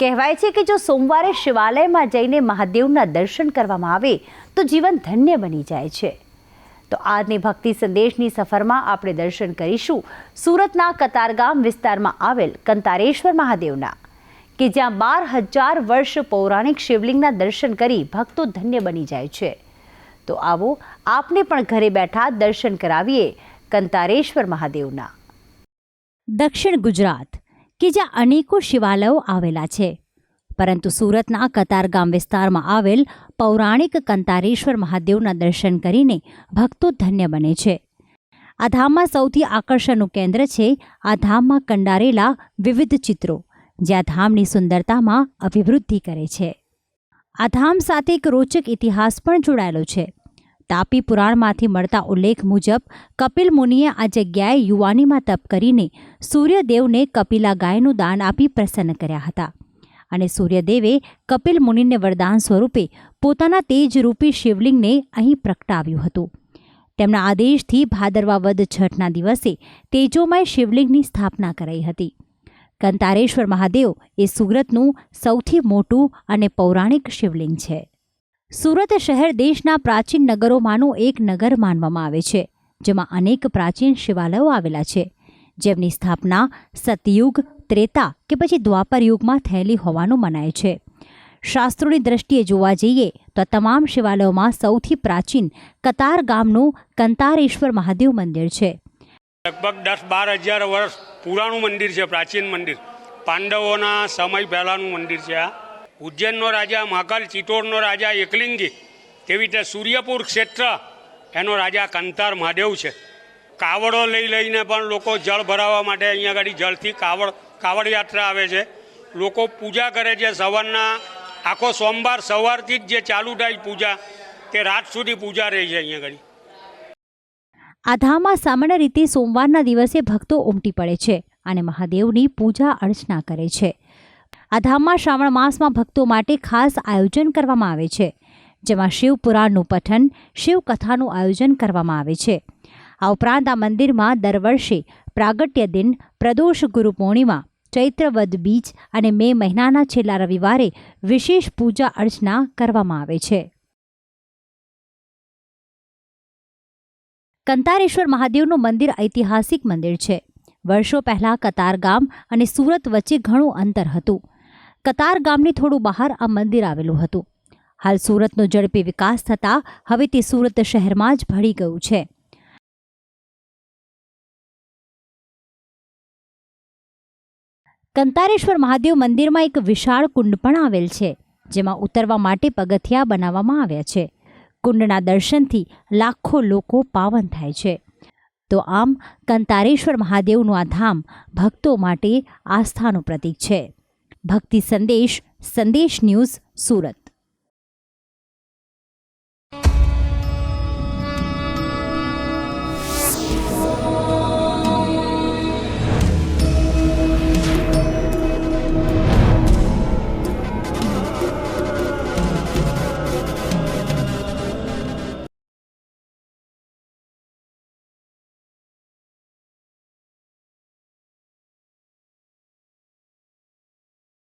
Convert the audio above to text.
કહેવાય છે કે જો સોમવારે શિવાલયમાં જઈને મહાદેવના દર્શન કરવામાં આવે, તો જીવન ધન્ય બની જાય છે. તો આજની ભક્તિ સંદેશની સફરમાં આપણે દર્શન કરીશું સુરતના કતારગામ વિસ્તારમાં આવેલ કંતારેશ્વર મહાદેવના, કે જ્યાં બાર હજાર વર્ષ પૌરાણિક શિવલિંગના દર્શન કરી ભક્તો ધન્ય બની જાય છે. તો આવો આપને પણ ઘરે બેઠા દર્શન કરાવીએ કંતારેશ્વર મહાદેવના. દક્ષિણ ગુજરાત કે જ્યાં અનેકો શિવાલયો આવેલા છે. પરંતુ સુરતના કતારગામ વિસ્તારમાં આવેલ પૌરાણિક કંતારેશ્વર મહાદેવના દર્શન કરીને ભક્તો ધન્ય બને છે. આ ધામમાં સૌથી આકર્ષણનું કેન્દ્ર છે આ ધામમાં કંડારેલા વિવિધ ચિત્રો જ્યાં ધામની સુંદરતામાં અભિવૃદ્ધિ કરે છે. આ ધામ સાથે એક રોચક ઇતિહાસ પણ જોડાયેલો છે. તાપી પુરાણમાંથી મળતા ઉલ્લેખ મુજબ, કપિલ મુનિએ આ જગ્યાએ યુવાનીમાં તપ કરીને સૂર્યદેવને કપિલા ગાયનું દાન આપી પ્રસન્ન કર્યા હતા. અને સૂર્યદેવે કપિલ મુનિને વરદાન સ્વરૂપે પોતાના તેજરૂપી શિવલિંગને અહીં પ્રગટાવ્યું હતું. તેમના આદેશથી ભાદરવા વદ છઠના દિવસે તેજોમય શિવલિંગની સ્થાપના કરાઈ હતી. કંતારેશ્વર મહાદેવ એ સુરતનું સૌથી મોટું અને પૌરાણિક શિવલિંગ છે. સુરત શહેર દેશના પ્રાચીન નગરોમાંનું એક નગર માનવામાં આવે છે, જેમાં અનેક પ્રાચીન શિવાલયો આવેલા છે. જેમની સ્થાપના સતયુગ, ત્રેતા કે પછી દ્વાપર યુગમાં થયેલી હોવાનું મનાય છે. શાસ્ત્રોની દ્રષ્ટિએ જોવા જઈએ તો તમામ શિવાલયોમાં સૌથી પ્રાચીન કતાર ગામનું કંતારેશ્વર મહાદેવ મંદિર છે. લગભગ દસ બાર હજાર વર્ષ પુરાણું મંદિર છે, પ્રાચીન મંદિર. પાંડવોના સમય પહેલાંનું મંદિર છે આ. ઉજ્જૈનનો રાજા, મહાકાલ ચિત્તોડનો રાજા, એકલિંગી, તેવી રીતે સૂર્યપુર ક્ષેત્ર, એનો રાજા કંતાર મહાદેવ છે. કાવડો લઈ લઈને પણ લોકો જળ ભરાવવા માટે અહીંયા આગળ જળથી કાવડ કાવડ યાત્રા આવે છે. લોકો પૂજા કરે છે સવારના, આખો સોમવાર સવારથી જ જે ચાલુ થાય પૂજા, તે રાત સુધી પૂજા રહે છે અહીંયા આગળ આ ધામમાં સામાન્ય રીતે સોમવારના દિવસે ભક્તો ઉમટી પડે છે અને મહાદેવની પૂજા અર્ચના કરે છે. આ ધામમાં શ્રાવણ માસમાં ભક્તો માટે ખાસ આયોજન કરવામાં આવે છે, જેમાં શિવપુરાણનું પઠન શિવકથાનું આયોજન કરવામાં આવે છે. આ ઉપરાંત આ મંદિરમાં દર વર્ષે પ્રાગટ્ય દિન, પ્રદોષ ગુરુ પૂર્ણિમા, ચૈત્રવદ બીજ અને મે મહિનાના છેલ્લા રવિવારે વિશેષ પૂજા અર્ચના કરવામાં આવે છે. કંતારેશ્વર મહાદેવનું મંદિર ઐતિહાસિક મંદિર છે. વર્ષો પહેલાં કતારગામ અને સુરત વચ્ચે ઘણું અંતર હતું. કતાર ગામની થોડું બહાર આ મંદિર આવેલું હતું. હાલ સુરતનો ઝડપી વિકાસ થતાં હવે તે સુરત શહેરમાં જ ભળી ગયું છે. કંતારેશ્વર મહાદેવ મંદિરમાં એક વિશાળ કુંડ પણ આવેલ છે, જેમાં ઉતરવા માટે પગથિયા બનાવવામાં આવ્યા છે. કુંડના દર્શનથી લાખો લોકો પાવન થાય છે. તો આમ, કંતારેશ્વર મહાદેવનું આ ધામ ભક્તો માટે આસ્થાનું પ્રતીક છે. ભક્તિ સંદેશ સંદેશ ન્યૂઝ સુરત.